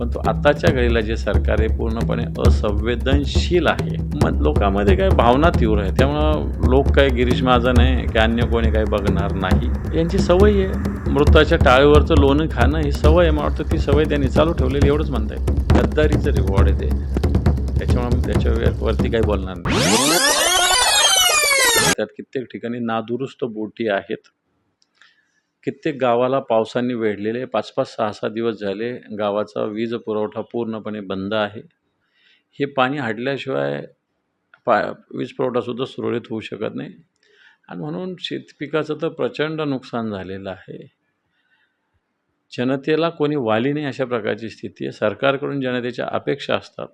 पण तो आताच्या घडीला जे सरकार आहे पूर्णपणे असंवेदनशील आहे मग लोकांमध्ये काय भावना तीव्र आहे? त्यामुळं लोक काय गिरीश महाजन आहे की अन्य कोणी काही बघणार नाही. यांची सवय आहे. मृताच्या टाळीवरचं लोणी खाणं ही सवय आहे. मला वाटतं ती सवय त्यांनी चालू ठेवलेली एवढंच म्हणता येईल. गद्दारीचं रिवॉर्ड आहे ते. त्याच्यामुळे मी त्याच्यावरती काही बोलणार नाही. त्यात कित्येक ठिकाणी नादुरुस्त बोटी आहेत. कित्येक गावाला पावसाने वेढलेले पाच पाच सहा सहा दिवस झाले गावाचा वीज पुरवठा पूर्णपणे बंद आहे. हे पाणी हाडल्याशिवाय पा वीज पुरवठासुद्धा सुरळीत होऊ शकत नाही. आणि म्हणून शेतपिकाचं तर प्रचंड नुकसान झालेलं आहे. जनतेला कोणी वाली नाही अशा प्रकारची स्थिती आहे. सरकारकडून जनतेच्या अपेक्षा असतात.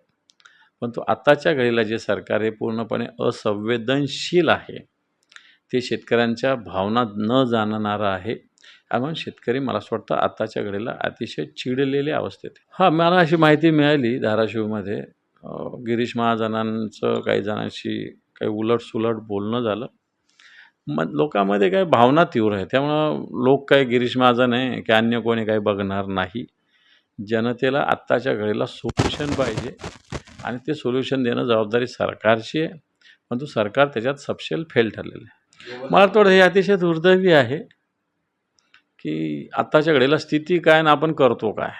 पण तो आत्ताच्या घडीला जे सरकार हे पूर्णपणे असंवेदनशील आहे ते शेतकऱ्यांच्या भावना न जाणणारं आहे. आणि शेतकरी मला असं वाटतं आत्ताच्या घडीला अतिशय चिडलेल्या अवस्थेत हा हां मला अशी माहिती मिळाली धाराशिवमध्ये. गिरीश महाजनांचं काही जणांशी काही उलटसुलट बोलणं झालं. मग लोकांमध्ये काही भावना तीव्र आहे. त्यामुळं लोक काही गिरीश महाजन आहे की अन्य कोणी काही बघणार नाही. जनतेला आत्ताच्या घडीला सोल्युशन पाहिजे आणि ते सोल्युशन देणं जबाबदारी सरकारची आहे. परंतु सरकार त्याच्यात सपशेल फेल ठरलेलं आहे. मला वाटतं हे अतिशय दुर्दैवी आहे. की आत्ताच्या घडीला स्थिती काय आणि आपण करतो काय?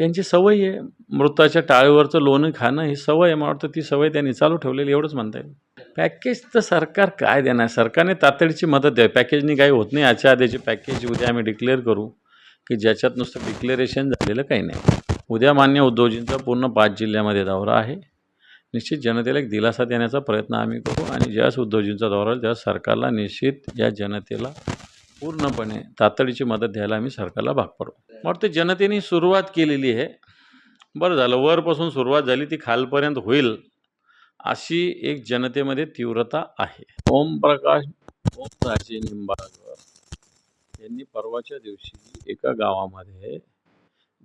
यांची सवय आहे. मृताच्या टाळीवरचं लोणी खाणं ही सवय आहे. मला वाटतं ती सवय त्यांनी चालू ठेवलेली एवढंच म्हणता येईल. पॅकेज तर सरकार काय देणार? सरकारने तातडीची मदत द्यावी. पॅकेजनी काही होत नाही. याच्या आधीची पॅकेज उद्या आम्ही डिक्लेअर करू की ज्याच्यात नुसतं डिक्लेरेशन झालेलं काही नाही. उद्या मान्य उद्योजींचा पूर्ण पाच जिल्ह्यामध्ये दौरा आहे. निश्चित जनतेला एक दिलासा देण्याचा प्रयत्न आम्ही करू आणि ज्यास उद्योजींचा दौरा होईल त्यावेळेस सरकारला निश्चित या जनतेला पूर्णपणे तातडीची मदत द्यायला आम्ही सरकारला भाग पडू. मग ते जनतेने सुरुवात केलेली आहे. बरं झालं वरपासून सुरुवात झाली ती खालपर्यंत होईल अशी एक जनतेमध्ये तीव्रता आहे. ओमप्रकाश ओमराजे निंबाळकर यांनी परवाच्या दिवशी एका गावामध्ये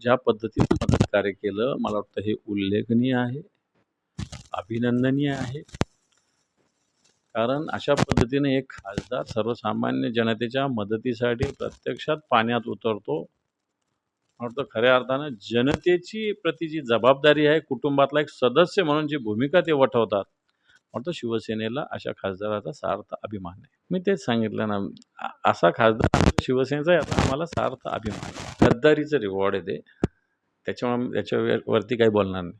ज्या पद्धतीने मदत कार्य केलं मला वाटतं हे उल्लेखनीय आहे. अभिनंदनीय आहे. कारण अशा पद्धतीने एक खासदार सर्वसामान्य जनतेच्या मदतीसाठी प्रत्यक्षात पाण्यात उतरतो. मला खऱ्या अर्थानं जनतेची प्रति जी जबाबदारी आहे कुटुंबातला एक सदस्य म्हणून जी भूमिका ते वठवतात म्हणतो शिवसेनेला अशा खासदाराचा सार्थ अभिमान आहे. मी तेच सांगितलं ना असा खासदार आमच्या शिवसेनेचा याचा आम्हाला सार्थ अभिमान आहे. गद्दारीचं रिवॉर्ड आहे ते. त्याच्यामुळे त्याच्यावरती काही बोलणार नाही.